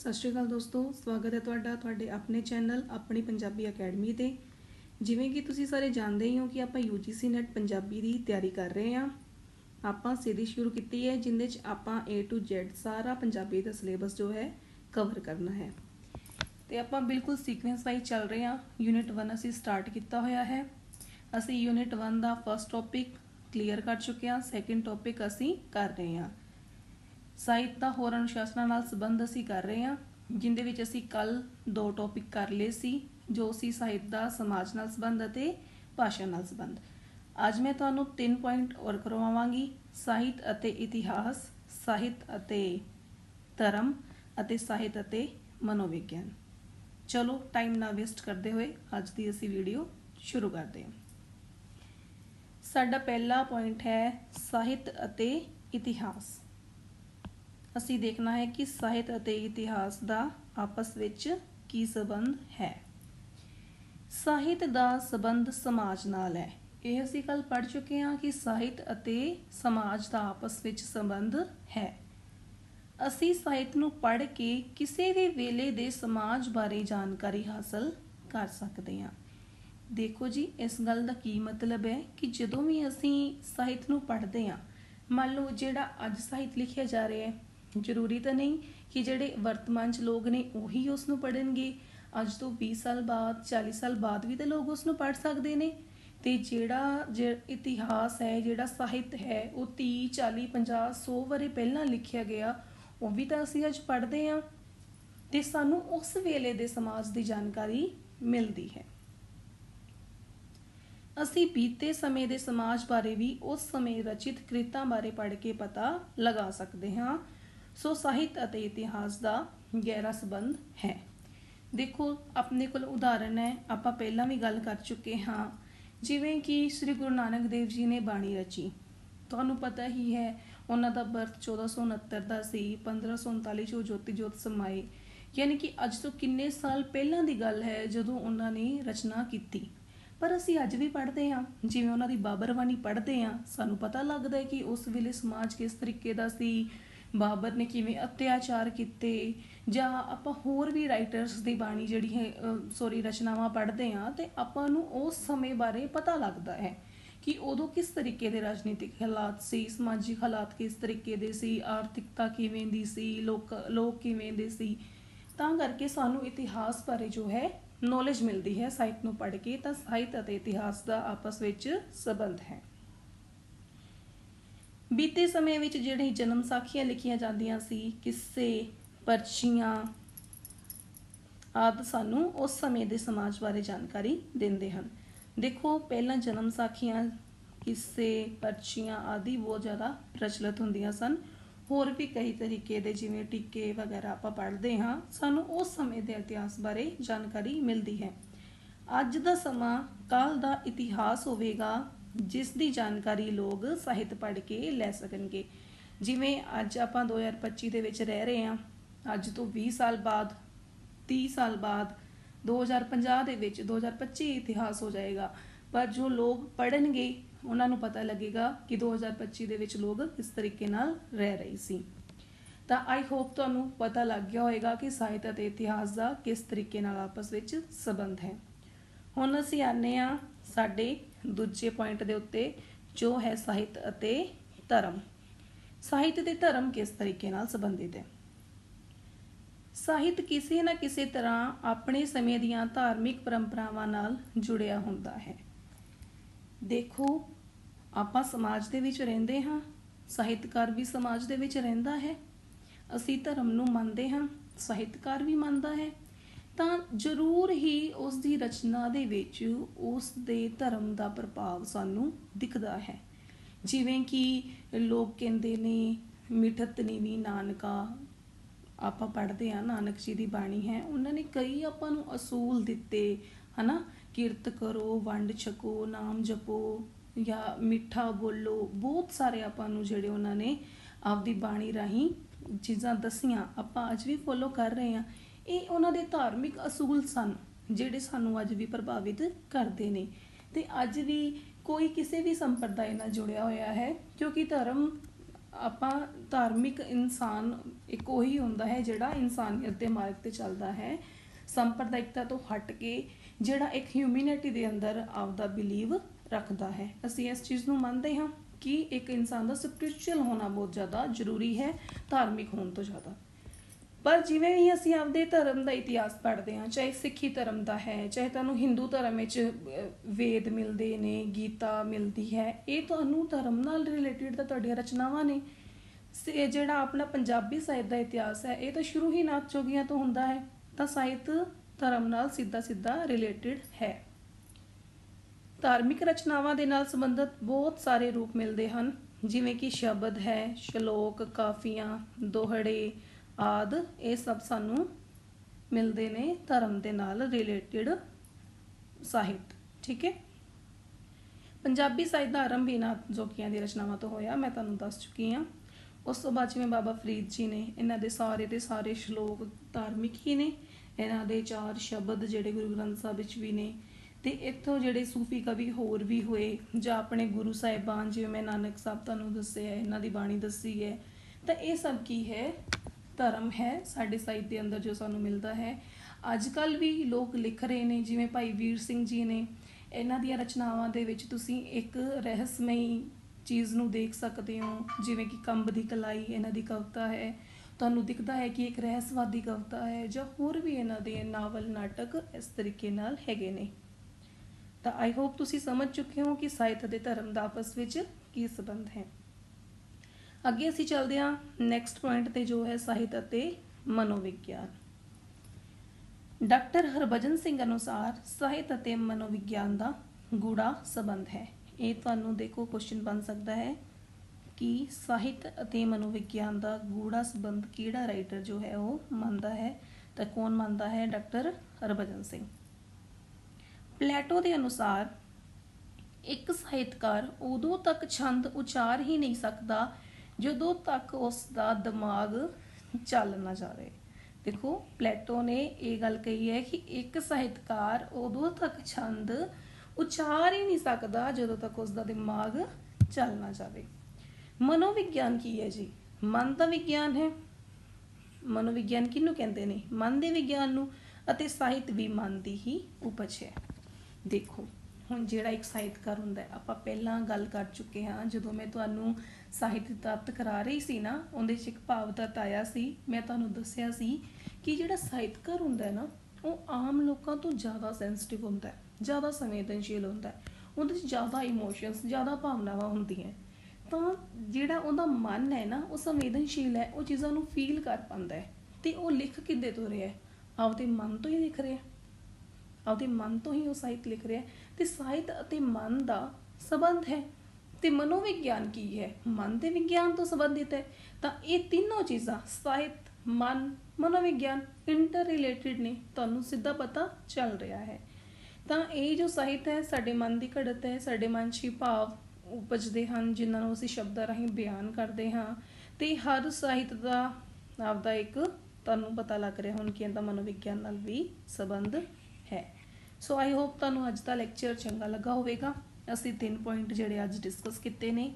ਸਤਿ ਸ਼੍ਰੀ ਅਕਾਲ ਦੋਸਤੋ, ਸਵਾਗਤ ਹੈ ਤੁਹਾਡਾ ਤੁਹਾਡੇ ਆਪਣੇ ਚੈਨਲ ਆਪਣੀ ਪੰਜਾਬੀ ਅਕੈਡਮੀ ਤੇ। ਜਿਵੇਂ ਕਿ ਤੁਸੀਂ ਸਾਰੇ ਜਾਣਦੇ ਹੀ ਹੋ ਕਿ ਆਪਾਂ UGC ਨੈਟ ਪੰਜਾਬੀ ਦੀ ਤਿਆਰੀ ਕਰ ਰਹੇ ਹਾਂ। ਆਪਾਂ ਸੀਰੀਜ਼ ਸ਼ੁਰੂ ਕੀਤੀ ਹੈ, ਜਿੰਦੇ 'ਚ ਆਪਾਂ A to Z ਸਾਰਾ ਪੰਜਾਬੀ ਦਾ ਸਿਲੇਬਸ ਜੋ ਹੈ ਕਵਰ ਕਰਨਾ ਹੈ। ਤੇ ਆਪਾਂ ਬਿਲਕੁਲ ਸੀਕੁਐਂਸ ਵਾਈਜ਼ ਚੱਲ ਰਹੇ ਹਾਂ। ਯੂਨਿਟ 1 ਅਸੀਂ ਸਟਾਰਟ ਕੀਤਾ ਹੋਇਆ ਹੈ। ਅਸੀਂ ਯੂਨਿਟ 1 ਦਾ ਫਰਸਟ ਟੌਪਿਕ ਕਲੀਅਰ ਕਰ ਚੁੱਕੇ ਹਾਂ। ਸੈਕੰਡ ਟੌਪਿਕ ਅਸੀਂ ਕਰ ਰਹੇ ਹਾਂ। ਸਾਹਿਤ ਦਾ ਹੋਰ ਅਨੁਸ਼ਾਸਨਾਂ ਨਾਲ ਸੰਬੰਧ ਅਸੀਂ ਕਰ ਰਹੇ ਹਾਂ, ਜਿੰਦੇ ਵਿੱਚ ਅਸੀਂ ਕੱਲ ਦੋ ਟੌਪਿਕ ਕਰ ਲਏ ਸੀ, ਜੋ ਸੀ ਸਾਹਿਤ ਦਾ ਸਮਾਜ ਨਾਲ ਸੰਬੰਧ ਅਤੇ ਭਾਸ਼ਾ ਨਾਲ ਸੰਬੰਧ। ਅੱਜ ਮੈਂ ਤੁਹਾਨੂੰ ਤਿੰਨ ਪੁਆਇੰਟ ਹੋਰ ਕਰਵਾਵਾਂਗੀ, ਸਾਹਿਤ ਅਤੇ ਇਤਿਹਾਸ, ਸਾਹਿਤ ਅਤੇ ਧਰਮ ਅਤੇ ਸਾਹਿਤ ਅਤੇ ਮਨੋਵਿਗਿਆਨ। ਚਲੋ ਟਾਈਮ ਨਾ ਵੇਸਟ ਕਰਦੇ ਹੋਏ ਅੱਜ ਦੀ ਅਸੀਂ ਵੀਡੀਓ ਸ਼ੁਰੂ ਕਰਦੇ ਹਾਂ। ਸਾਡਾ ਪਹਿਲਾ ਪੁਆਇੰਟ ਹੈ ਸਾਹਿਤ ਅਤੇ ਇਤਿਹਾਸ। ਅਸੀਂ ਦੇਖਣਾ ਹੈ ਕਿ ਸਾਹਿਤ ਅਤੇ ਇਤਿਹਾਸ ਦਾ ਆਪਸ ਵਿੱਚ ਕੀ ਸੰਬੰਧ ਹੈ। ਸਾਹਿਤ ਦਾ ਸੰਬੰਧ ਸਮਾਜ ਨਾਲ ਹੈ। ਇਹ ਅਸੀਂ ਕੱਲ ਪੜ ਚੁੱਕੇ ਹਾਂ ਕਿ ਸਾਹਿਤ ਅਤੇ ਸਮਾਜ ਦਾ ਆਪਸ ਵਿੱਚ ਸੰਬੰਧ ਹੈ। ਅਸੀਂ ਸਾਹਿਤ ਨੂੰ ਪੜ੍ਹ ਕੇ ਕਿਸੇ ਵੀ ਵੇਲੇ ਦੇ ਸਮਾਜ ਬਾਰੇ ਜਾਣਕਾਰੀ ਹਾਸਲ ਕਰ ਸਕਦੇ ਹਾਂ। ਦੇਖੋ ਜੀ, ਇਸ ਗੱਲ ਦਾ ਕੀ ਮਤਲਬ ਹੈ ਕਿ ਜਦੋਂ ਵੀ ਅਸੀਂ ਸਾਹਿਤ ਨੂੰ ਪੜ੍ਹਦੇ ਹਾਂ, ਮੰਨ ਲਓ ਜਿਹੜਾ ਅੱਜ ਸਾਹਿਤ ਲਿਖਿਆ ਜਾ ਰਿਹਾ ਹੈ ਜ਼ਰੂਰੀ ਤਾਂ ਨਹੀਂ ਕਿ ਜਿਹੜੇ ਵਰਤਮਾਨ 'ਚ ਲੋਕ ਨੇ ਉਹੀ ਉਸ ਨੂੰ ਪੜ੍ਹਨਗੇ। ਅੱਜ ਤੋਂ 20 ਸਾਲ ਬਾਅਦ 40 ਸਾਲ ਬਾਅਦ ਵੀ ਤਾਂ ਲੋਕ ਉਸ ਨੂੰ ਪੜ੍ਹ ਸਕਦੇ ਨੇ। ਤੇ ਜਿਹੜਾ ਇਤਿਹਾਸ ਹੈ, ਜਿਹੜਾ ਸਾਹਿਤ ਹੈ, ਉਹ 30 40 50 100 ਵਰੇ ਪਹਿਲਾਂ ਲਿਖਿਆ ਗਿਆ, ਉਹ ਵੀ ਤਾਂ ਅਸੀਂ ਅੱਜ ਪੜ੍ਹਦੇ ਆਂ ਤੇ ਸਾਨੂੰ ਉਸ ਵੇਲੇ ਦੇ ਸਮਾਜ ਦੀ ਜਾਣਕਾਰੀ ਮਿਲਦੀ ਹੈ। ਅਸੀਂ ਬੀਤੇ ਸਮੇਂ ਦੇ ਸਮਾਜ ਬਾਰੇ ਵੀ ਉਸ ਸਮੇਂ ਰਚਿਤ ਕ੍ਰਿਤਾਂ ਬਾਰੇ ਪੜ੍ਹ ਕੇ ਪਤਾ ਲਗਾ ਸਕਦੇ ਹਾਂ। ਸੋ ਸਾਹਿਤ ਅਤੇ ਇਤਿਹਾਸ ਦਾ ਗਹਿਰਾ ਸੰਬੰਧ ਹੈ। ਦੇਖੋ, ਆਪਣੇ ਕੋਲ ਉਦਾਹਰਣ ਹੈ। ਆਪਾਂ ਪਹਿਲਾਂ ਵੀ ਗੱਲ ਕਰ ਚੁੱਕੇ ਹਾਂ, ਜਿਵੇਂ ਕਿ ਸ੍ਰੀ ਗੁਰੂ ਨਾਨਕ ਦੇਵ ਜੀ ਨੇ ਬਾਣੀ ਰਚੀ। ਤੁਹਾਨੂੰ ਪਤਾ ਹੀ ਹੈ, ਉਹਨਾਂ ਦਾ ਬਰਥ 1469 ਦਾ ਸੀ 1539 ਚ ਜੋਤੀ ਜੋਤ ਸਮਾਏ। ਯਾਨੀ ਕਿ ਅੱਜ ਤੋਂ ਕਿੰਨੇ ਸਾਲ ਪਹਿਲਾਂ ਦੀ ਗੱਲ ਹੈ, ਜਦੋਂ ਉਹਨਾਂ ਨੇ ਰਚਨਾ ਕੀਤੀ। ਪਰ ਅਸੀਂ ਅੱਜ ਵੀ ਪੜ੍ਹਦੇ ਹਾਂ, ਜਿਵੇਂ ਉਹਨਾਂ ਦੀ ਬਾਬਰਵਾਨੀ ਪੜ੍ਹਦੇ ਹਾਂ, ਸਾਨੂੰ ਪਤਾ ਲੱਗਦਾ ਹੈ ਕਿ ਉਸ ਵੇਲੇ ਸਮਾਜ ਕਿਸ ਤਰੀਕੇ ਦਾ ਸੀ ਬਾਬਰ ਨੇ ਕਿਵੇਂ ਅਤਿਆਚਾਰ ਕੀਤੇ ਜਾਂ ਆਪਾਂ ਹੋਰ ਵੀ ਰਾਈਟਰਸ ਦੀ ਬਾਣੀ ਜਿਹੜੀ ਹੈ ਸੌਰੀ ਰਚਨਾਵਾਂ ਪੜ੍ਹਦੇ ਆ ਤੇ ਆਪਾਂ ਨੂੰ ਉਸ ਸਮੇਂ ਬਾਰੇ ਪਤਾ ਲੱਗਦਾ ਹੈ ਕਿ ਉਦੋਂ ਕਿਸ ਤਰੀਕੇ ਦੇ ਰਾਜਨੀਤਿਕ ਹਾਲਾਤ ਸੀ, ਸਮਾਜਿਕ ਹਾਲਾਤ ਕਿਸ ਤਰੀਕੇ ਦੇ ਸੀ, ਆਰਥਿਕਤਾ ਕਿਵੇਂ ਦੀ ਸੀ, ਲੋਕ ਲੋਕ ਕਿਵੇਂ ਦੇ ਸੀ। ਤਾਂ ਕਰਕੇ ਸਾਨੂੰ ਇਤਿਹਾਸ ਬਾਰੇ ਜੋ ਹੈ ਨੌਲੇਜ ਮਿਲਦੀ ਹੈ, ਸਾਹਿਤ ਨੂੰ ਪੜ੍ਹ ਕੇ ਤਾਂ ਸਾਹਿਤ ਅਤੇ ਇਤਿਹਾਸ ਦਾ ਆਪਸ ਵਿੱਚ ਸਬੰਧ ਹੈ। ਬੀਤੇ ਸਮੇਂ ਵਿੱਚ ਜਿਹੜੀ ਜਨਮ ਸਾਖੀਆਂ ਲਿਖੀਆਂ ਜਾਂਦੀਆਂ ਸੀ, ਕਿੱਸੇ, ਪਰਚੀਆਂ ਆਦ ਸਾਨੂੰ ਉਸ ਸਮੇਂ ਦੇ ਸਮਾਜ ਬਾਰੇ ਜਾਣਕਾਰੀ ਦਿੰਦੇ ਹਨ। ਦੇਖੋ, ਪਹਿਲਾਂ ਜਨਮ ਸਾਖੀਆਂ, ਕਿੱਸੇ, ਪਰਚੀਆਂ ਆਦਿ ਬਹੁਤ ਜ਼ਿਆਦਾ ਪ੍ਰਚਲਿਤ ਹੁੰਦੀਆਂ ਸਨ। ਹੋਰ ਵੀ ਕਈ ਤਰੀਕੇ ਦੇ, ਜਿਵੇਂ ਟੀਕੇ ਵਗੈਰਾ ਆਪਾਂ ਪੜ੍ਹਦੇ ਹਾਂ, ਸਾਨੂੰ ਉਸ ਸਮੇਂ ਦੇ ਇਤਿਹਾਸ ਬਾਰੇ ਜਾਣਕਾਰੀ ਮਿਲਦੀ ਹੈ। ਅੱਜ ਦਾ ਸਮਾਂ ਕੱਲ ਦਾ ਇਤਿਹਾਸ ਹੋਵੇਗਾ ਜਿਸ ਦੀ ਜਾਣਕਾਰੀ ਲੋਕ ਸਾਹਿਤ ਪੜ੍ਹ ਕੇ ਲੈ ਸਕਣਗੇ। ਜਿਵੇਂ ਅੱਜ ਆਪਾਂ 2025 ਦੇ ਵਿੱਚ ਰਹਿ ਰਹੇ ਹਾਂ। ਅੱਜ ਤੋਂ 20 ਸਾਲ ਬਾਅਦ 30 ਸਾਲ ਬਾਅਦ 2050 ਦੇ ਵਿੱਚ 2025 ਇਤਿਹਾਸ ਹੋ ਜਾਏਗਾ। ਪਰ ਜੋ ਲੋਕ ਪੜਨਗੇ ਉਹਨਾਂ ਨੂੰ ਪਤਾ ਲੱਗੇਗਾ ਕਿ 2025 ਦੇ ਵਿੱਚ ਲੋਕ ਕਿਸ ਤਰੀਕੇ ਨਾਲ ਰਹਿ ਰਹੇ ਸੀ। ਤਾਂ ਆਈ ਹੋਪ ਤੁਹਾਨੂੰ ਪਤਾ ਲੱਗ ਗਿਆ ਹੋਵੇਗਾ ਕਿ ਸਾਹਿਤ ਅਤੇ ਇਤਿਹਾਸ ਦਾ ਕਿਸ ਤਰੀਕੇ ਨਾਲ ਆਪਸ ਵਿੱਚ ਸੰਬੰਧ ਹੈ। ਹੁਣ ਅਸੀਂ ਆਨੇ ਆ ਸਾਡੇ ਦੂਜੇ ਪੁਆਇੰਟ ਦੇ ਉੱਤੇ ਜੋ ਹੈ ਸਾਹਿਤ ਅਤੇ ਧਰਮ। ਸਾਹਿਤ ਤੇ ਧਰਮ ਕਿਸ ਤਰੀਕੇ ਨਾਲ ਸੰਬੰਧਿਤ ਹੈ? ਸਾਹਿਤ ਕਿਸੇ ਨਾ ਕਿਸੇ ਤਰ੍ਹਾਂ ਆਪਣੇ ਸਮੇਂ ਦੀਆਂ ਧਾਰਮਿਕ ਪਰੰਪਰਾਵਾਂ ਨਾਲ ਜੁੜਿਆ ਹੁੰਦਾ ਹੈ। ਦੇਖੋ, ਆਪਾਂ ਸਮਾਜ ਦੇ ਵਿੱਚ ਰਹਿੰਦੇ ਹਾਂ, ਸਾਹਿਤਕਾਰ ਵੀ ਸਮਾਜ ਦੇ ਵਿੱਚ ਰਹਿੰਦਾ ਹੈ। ਅਸੀਂ ਧਰਮ ਨੂੰ ਮੰਨਦੇ ਹਾਂ, ਸਾਹਿਤਕਾਰ ਵੀ ਮੰਨਦਾ ਹੈ। ਤਾਂ ਜ਼ਰੂਰ ਹੀ ਉਸ ਦੀ ਰਚਨਾ ਦੇ ਵਿੱਚ ਉਸ ਦੇ ਧਰਮ ਦਾ ਪ੍ਰਭਾਵ ਸਾਨੂੰ ਦਿਖਦਾ ਹੈ। ਜਿਵੇਂ ਕਿ ਲੋਕ ਕਹਿੰਦੇ ਨੇ, ਮਿਠਤ ਨੀਵੀ ਨਾਨਕਾ, ਆਪਾਂ ਪੜ੍ਹਦੇ ਆ ਨਾਨਕ ਜੀ ਦੀ ਬਾਣੀ ਹੈ। ਉਹਨਾਂ ਨੇ ਕਈ ਆਪਾਂ ਨੂੰ ਅਸੂਲ ਦਿੱਤੇ, ਹਨਾ? ਕੀਰਤ ਕਰੋ, ਵੰਡ ਛਕੋ, ਨਾਮ ਜਪੋ, ਜਾਂ ਮਿੱਠਾ ਬੋਲੋ। ਬਹੁਤ ਸਾਰੇ ਆਪਾਂ ਨੂੰ ਜਿਹੜੇ ਉਹਨਾਂ ਨੇ ਆਪਦੀ ਬਾਣੀ ਰਾਹੀਂ ਚੀਜ਼ਾਂ ਦਸੀਆਂ। ਆਪਾਂ ਅੱਜ ਵੀ ਫੋਲੋ ਕਰ ਰਹੇ ਆ ਇਹ ਉਹਨਾਂ ਦੇ ਧਾਰਮਿਕ ਅਸੂਲ ਸਨ, ਜਿਹੜੇ ਸਾਨੂੰ ਅੱਜ ਵੀ ਪ੍ਰਭਾਵਿਤ ਕਰਦੇ ਨੇ। ਤੇ ਅੱਜ ਵੀ ਕੋਈ ਕਿਸੇ ਵੀ ਸੰਪਰਦਾਇ ਨਾਲ ਜੁੜਿਆ ਹੋਇਆ ਹੈ, ਕਿਉਂਕਿ ਧਰਮ ਆਪਾਂ ਧਾਰਮਿਕ ਇਨਸਾਨ ਇੱਕ ਉਹੀ ਹੁੰਦਾ ਹੈ ਜਿਹੜਾ ਇਨਸਾਨੀਅਤ ਦੇ ਮਾਰਗ ਤੇ ਚੱਲਦਾ ਹੈ। ਸੰਪਰਦਾਇਕਤਾ ਤੋਂ ਹਟ ਕੇ ਜਿਹੜਾ ਇੱਕ ਹਿਊਮੈਨਿਟੀ ਦੇ ਅੰਦਰ ਆਪਦਾ ਬਿਲੀਵ ਰੱਖਦਾ ਹੈ। ਅਸੀਂ ਇਸ ਚੀਜ਼ ਨੂੰ ਮੰਨਦੇ ਹਾਂ ਕਿ ਇੱਕ ਇਨਸਾਨ ਦਾ ਸਪਿਰਚੁਅਲ ਹੋਣਾ ਬਹੁਤ ਜ਼ਿਆਦਾ ਜ਼ਰੂਰੀ ਹੈ, ਧਾਰਮਿਕ ਹੋਣ ਤੋਂ ਜ਼ਿਆਦਾ। ਪਰ ਜਿਵੇਂ ਹੀ ਅਸੀਂ ਆਪਦੇ ਧਰਮ ਦਾ ਇਤਿਹਾਸ ਪੜ੍ਹਦੇ ਹਾਂ, ਚਾਹੇ ਸਿੱਖੀ ਧਰਮ ਦਾ ਹੈ, ਚਾਹੇ ਤੁਹਾਨੂੰ ਹਿੰਦੂ ਧਰਮ ਵਿੱਚ ਵੇਦ ਮਿਲਦੇ ਨੇ, ਗੀਤਾ ਮਿਲਦੀ ਹੈ, ਇਹ ਤੁਹਾਨੂੰ ਧਰਮ ਨਾਲ ਰਿਲੇਟਡ ਤਾਂ ਤੁਹਾਡੀਆਂ ਰਚਨਾਵਾਂ ਨੇ। ਸ- ਜਿਹੜਾ ਆਪਣਾ ਪੰਜਾਬੀ ਸਾਹਿਤ ਦਾ ਇਤਿਹਾਸ ਹੈ, ਇਹ ਤਾਂ ਸ਼ੁਰੂ ਹੀ ਨਾਥ ਜੋਗੀਆਂ ਤੋਂ ਹੁੰਦਾ ਹੈ, ਤਾਂ ਸਾਹਿਤ ਧਰਮ ਨਾਲ ਸਿੱਧਾ ਸਿੱਧਾ ਰਿਲੇਟਡ ਹੈ। ਧਾਰਮਿਕ ਰਚਨਾਵਾਂ ਦੇ ਨਾਲ ਸੰਬੰਧਿਤ ਬਹੁਤ ਸਾਰੇ ਰੂਪ ਮਿਲਦੇ ਹਨ, ਜਿਵੇਂ ਕਿ ਸ਼ਬਦ ਹੈ, ਸ਼ਲੋਕ, ਕਾਫੀਆਂ, ਦੋਹੜੇ ਆਦ, ਇਹ ਸਭ ਸਾਨੂੰ ਮਿਲਦੇ ਨੇ ਧਰਮ ਦੇ ਨਾਲ ਰਿਲੇਟਡ ਸਾਹਿਤ, ਠੀਕ ਹੈ? ਪੰਜਾਬੀ ਸਾਹਿਤ ਦਾ ਆਰੰਭ ਇਹਨਾਂ ਨਾਥ ਜੋਗੀਆਂ ਦੀ ਰਚਨਾਵਾਂ ਤੋਂ ਹੋਇਆ, ਮੈਂ ਤੁਹਾਨੂੰ ਦੱਸ ਚੁੱਕੀ ਹਾਂ। ਉਸ ਤੋਂ ਬਾਅਦ ਜਿਵੇਂ ਬਾਬਾ ਫਰੀਦ ਜੀ ਨੇ, ਇਹਨਾਂ ਦੇ ਸਾਰੇ ਦੇ ਸਾਰੇ ਸ਼ਲੋਕ ਧਾਰਮਿਕ ਹੀ ਨੇ। ਇਹਨਾਂ ਦੇ ਚਾਰ ਸ਼ਬਦ ਜਿਹੜੇ ਗੁਰੂ ਗ੍ਰੰਥ ਸਾਹਿਬ ਵਿੱਚ ਵੀ ਨੇ। ਤੇ ਇੱਥੋਂ ਜਿਹੜੇ ਸੂਫੀ ਕਵੀ ਹੋਰ ਵੀ ਹੋਏ, ਜਾਂ ਆਪਣੇ ਗੁਰੂ ਸਾਹਿਬਾਨ, ਜਿਵੇਂ ਮੈਂ ਨਾਨਕ ਸਾਹਿਬ ਤੁਹਾਨੂੰ ਦੱਸਿਆ, ਇਹਨਾਂ ਦੀ ਬਾਣੀ ਦੱਸੀ ਹੈ, ਤਾਂ ਇਹ ਸਭ ਕੀ ਹੈ? ਧਰਮ ਹੈ, ਸਾਡੇ ਸਾਹਿਤ ਦੇ ਅੰਦਰ ਜੋ ਸਾਨੂੰ ਮਿਲਦਾ ਹੈ। ਅੱਜ ਕੱਲ ਵੀ ਲੋਕ ਲਿਖ ਰਹੇ ਨੇ, ਜਿਵੇਂ ਭਾਈ ਵੀਰ ਸਿੰਘ ਜੀ ਨੇ, ਇਹਨਾਂ ਦੀਆਂ ਰਚਨਾਵਾਂ ਦੇ ਵਿੱਚ ਤੁਸੀਂ ਇੱਕ ਰਹੱਸਮਈ ਚੀਜ਼ ਨੂੰ ਦੇਖ ਸਕਦੇ ਹੋ, ਜਿਵੇਂ ਕਿ ਕੰਬ ਦੀ ਕਲਾਈ ਇਹਨਾਂ ਦੀ ਕਵਿਤਾ ਹੈ। ਤੁਹਾਨੂੰ ਦਿਖਦਾ ਹੈ ਕਿ ਇੱਕ ਰਹੱਸਵਾਦੀ ਕਵਿਤਾ ਹੈ, ਜਾਂ ਹੋਰ ਵੀ ਇਹਨਾਂ ਦੇ ਨਾਵਲ, ਨਾਟਕ ਇਸ ਤਰੀਕੇ ਨਾਲ ਹੈਗੇ ਨੇ। ਤਾਂ ਆਈ ਹੋਪ ਤੁਸੀਂ ਸਮਝ ਚੁੱਕੇ ਹੋ ਕਿ ਸਾਹਿਤ ਅਤੇ ਧਰਮ ਦਾ ਆਪਸ ਵਿੱਚ ਕੀ ਸੰਬੰਧ ਹੈ। ਅੱਗੇ ਅਸੀਂ ਚੱਲਦੇ ਹਾਂ ਨੈਕਸਟ ਪੁਆਇੰਟ ਤੇ ਜੋ ਹੈ ਸਾਹਿਤ ਅਤੇ ਮਨੋਵਿਗਿਆਨ। ਡਾਕਟਰ ਹਰਭਜਨ ਸਿੰਘ ਅਨੁਸਾਰ ਸਾਹਿਤ ਅਤੇ ਮਨੋਵਿਗਿਆਨ ਦਾ ਗੂੜਾ ਸੰਬੰਧ ਹੈ। ਇਹ ਤੁਹਾਨੂੰ ਦੇਖੋ ਕੁਐਸਚਨ ਬਣ ਸਕਦਾ ਹੈ ਕਿ ਸਾਹਿਤ ਅਤੇ ਮਨੋਵਿਗਿਆਨ ਦਾ ਗੂੜਾ ਸੰਬੰਧ ਕਿਹੜਾ ਰਾਈਟਰ ਜੋ ਹੈ ਉਹ ਮੰਨਦਾ ਹੈ ਤਾਂ ਕੌਣ ਮੰਨਦਾ ਹੈ? ਡਾਕਟਰ ਹਰਭਜਨ ਸਿੰਘ। ਪਲੇਟੋ ਦੇ ਅਨੁਸਾਰ ਇੱਕ ਸਾਹਿਤਕਾਰ ਉਦੋਂ ਤੱਕ ਛੰਦ ਉਚਾਰ ਹੀ ਨਹੀਂ ਸਕਦਾ ਜਦੋਂ ਤੱਕ ਉਸ ਦਾ ਦਿਮਾਗ ਚੱਲ ਨਾ ਜਾਵੇ। ਦੇਖੋ, ਪਲੇਟੋ ਨੇ ਇਹ ਗੱਲ ਕਹੀ ਹੈ ਕਿ ਇੱਕ ਸਾਹਿਤਕਾਰ ਉਦੋਂ ਤੱਕ ਛੰਦ ਉਚਾਰ ਹੀ ਨਹੀਂ ਸਕਦਾ ਜਦੋਂ ਤੱਕ ਉਸ ਦਾ ਦਿਮਾਗ ਚੱਲ ਨਾ ਜਾਵੇ। ਮਨੋਵਿਗਿਆਨ ਕੀ ਹੈ ਜੀ? ਮਨ ਦਾ ਵਿਗਿਆਨ ਹੈ। ਮਨੋਵਿਗਿਆਨ ਕਿਹਨੂੰ ਕਹਿੰਦੇ ਨੇ? ਮਨ ਦੇ ਵਿਗਿਆਨ ਨੂੰ ਅਤੇ ਸਾਹਿਤ ਵੀ ਮਨ ਦੀ ਹੀ ਉਪਜ ਹੈ। ਦੇਖੋ ਹੁਣ ਜਿਹੜਾ ਇੱਕ ਸਾਹਿਤਕਾਰ ਹੁੰਦਾ ਆਪਾਂ ਪਹਿਲਾਂ ਗੱਲ ਕਰ ਚੁੱਕੇ ਹਾਂ, ਜਦੋਂ ਮੈਂ ਤੁਹਾਨੂੰ ਸਾਹਿਤ ਤੱਤ ਕਰਾ ਰਹੀ ਸੀ ਨਾ, ਉਹਦੇ 'ਚ ਇੱਕ ਭਾਵ ਤੱਤ ਆਇਆ ਸੀ, ਮੈਂ ਤੁਹਾਨੂੰ ਦੱਸਿਆ ਸੀ ਕਿ ਜਿਹੜਾ ਸਾਹਿਤਕਾਰ ਹੁੰਦਾ ਹੈ ਨਾ, ਉਹ ਆਮ ਲੋਕਾਂ ਤੋਂ ਜ਼ਿਆਦਾ ਸੈਂਸਿਟਿਵ ਹੁੰਦਾ ਹੈ, ਜ਼ਿਆਦਾ ਸੰਵੇਦਨਸ਼ੀਲ ਹੁੰਦਾ ਹੈ, ਉਹਦੇ 'ਚ ਜ਼ਿਆਦਾ ਇਮੋਸ਼ਨਸ ਜ਼ਿਆਦਾ ਭਾਵਨਾਵਾਂ ਹੁੰਦੀਆਂ ਤਾਂ ਜਿਹੜਾ ਉਹਦਾ ਮਨ ਹੈ ਨਾ, ਉਹ ਸੰਵੇਦਨਸ਼ੀਲ ਹੈ, ਉਹ ਚੀਜ਼ਾਂ ਨੂੰ ਫੀਲ ਕਰ ਪਾਉਂਦਾ ਹੈ, ਤੇ ਉਹ ਲਿਖ ਕਿੱਦੇ ਤੋਂ ਰਿਹਾ ਆਪਦੇ ਮਨ ਤੋਂ ਹੀ ਲਿਖ ਰਿਹਾ ਆਪਦੇ ਮਨ ਤੋਂ ਹੀ ਉਹ ਸਾਹਿਤ ਲਿਖ ਰਿਹਾ ਹੈ ਤੇ ਸਾਹਿਤ ਅਤੇ ਮਨ ਦਾ ਸੰਬੰਧ ਹੈ ਤੇ ਮਨੋਵਿਗਿਆਨ ਕੀ ਹੈ? ਮਨ ਦੇ ਵਿਗਿਆਨ ਤੋਂ ਸੰਬੰਧਿਤ ਹੈ। ਤਾਂ ਇਹ ਤਿੰਨੋਂ ਚੀਜ਼ਾਂ, ਸਾਹਿਤ, ਮਨ, ਮਨੋਵਿਗਿਆਨ ਇੰਟਰ ਰਿਲੇਟਡ ਨੇ, ਤੁਹਾਨੂੰ ਸਿੱਧਾ ਪਤਾ ਚੱਲ ਰਿਹਾ ਹੈ। ਤਾਂ ਇਹ ਜੋ ਸਾਹਿਤ ਹੈ, ਸਾਡੇ ਮਨ ਦੀ ਘੜਤ ਹੈ, ਸਾਡੇ ਮਨ 'ਚ ਭਾਵ ਉਪਜਦੇ ਹਨ, ਜਿਨ੍ਹਾਂ ਨੂੰ ਅਸੀਂ ਸ਼ਬਦਾਂ ਰਾਹੀਂ ਬਿਆਨ ਕਰਦੇ ਹਾਂ। ਤੇ ਹਰ ਸਾਹਿਤ ਦਾ ਆਪਦਾ ਇੱਕ ਤੁਹਾਨੂੰ ਪਤਾ ਲੱਗ ਰਿਹਾ, ਹੁਣ ਕਿ ਇਹਦਾ ਮਨੋਵਿਗਿਆਨ ਨਾਲ ਵੀ ਸੰਬੰਧ ਹੈ। ਸੋ ਆਈ ਹੋਪ ਤੁਹਾਨੂੰ ਅੱਜ ਦਾ ਲੈਕਚਰ ਚੰਗਾ ਲੱਗਾ ਹੋਵੇਗਾ। ਅਸੀਂ ਤਿੰਨ ਪੁਆਇੰਟ ਜਿਹੜੇ ਅੱਜ ਡਿਸਕਸ ਕੀਤੇ ਨੇ।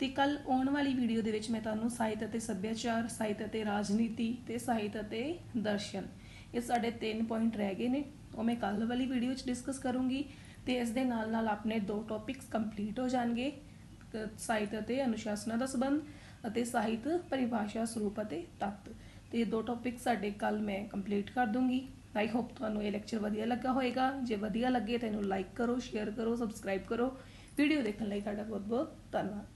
ਤੇ ਕੱਲ ਆਉਣ ਵਾਲੀ ਵੀਡੀਓ ਦੇ ਵਿੱਚ ਮੈਂ ਤੁਹਾਨੂੰ ਸਾਹਿਤ ਅਤੇ ਸੱਭਿਆਚਾਰ, ਸਾਹਿਤ ਅਤੇ ਰਾਜਨੀਤੀ ਤੇ ਸਾਹਿਤ ਅਤੇ ਦਰਸ਼ਨ ਇਹ ਸਾਡੇ ਤਿੰਨ ਪੁਆਇੰਟ ਰਹਿ ਗਏ ਨੇ। ਉਹ ਮੈਂ ਕੱਲ ਵਾਲੀ ਵੀਡੀਓ 'ਚ ਡਿਸਕਸ ਕਰੂੰਗੀ। ਤੇ ਇਸ ਦੇ ਨਾਲ ਨਾਲ ਆਪਣੇ ਦੋ ਟੌਪਿਕਸ ਕੰਪਲੀਟ ਹੋ ਜਾਣਗੇ। ਸਾਹਿਤ ਅਤੇ ਅਨੁਸ਼ਾਸਨਾ ਦਾ ਸੰਬੰਧ ਅਤੇ ਸਾਹਿਤ, ਪਰਿਭਾਸ਼ਾ, ਸਰੂਪ ਅਤੇ ਤੱਤ। ਤੇ ਇਹ ਦੋ ਟੌਪਿਕ ਸਾਡੇ ਕੱਲ ਮੈਂ ਕੰਪਲੀਟ ਕਰ ਦੂੰਗੀ। ਆਈ ਹੋਪ ਤੁਹਾਨੂੰ ਇਹ ਲੈਕਚਰ ਵਧੀਆ ਲੱਗਾ ਹੋਵੇਗਾ ਜੇ ਵਧੀਆ ਲੱਗੇ ਤਾਂ ਇਹਨੂੰ ਲਾਈਕ ਕਰੋ ਸ਼ੇਅਰ ਕਰੋ ਸਬਸਕ੍ਰਾਈਬ ਕਰੋ। ਵੀਡੀਓ ਦੇਖਣ ਲਈ ਤੁਹਾਡਾ ਬਹੁਤ ਬਹੁਤ ਧੰਨਵਾਦ।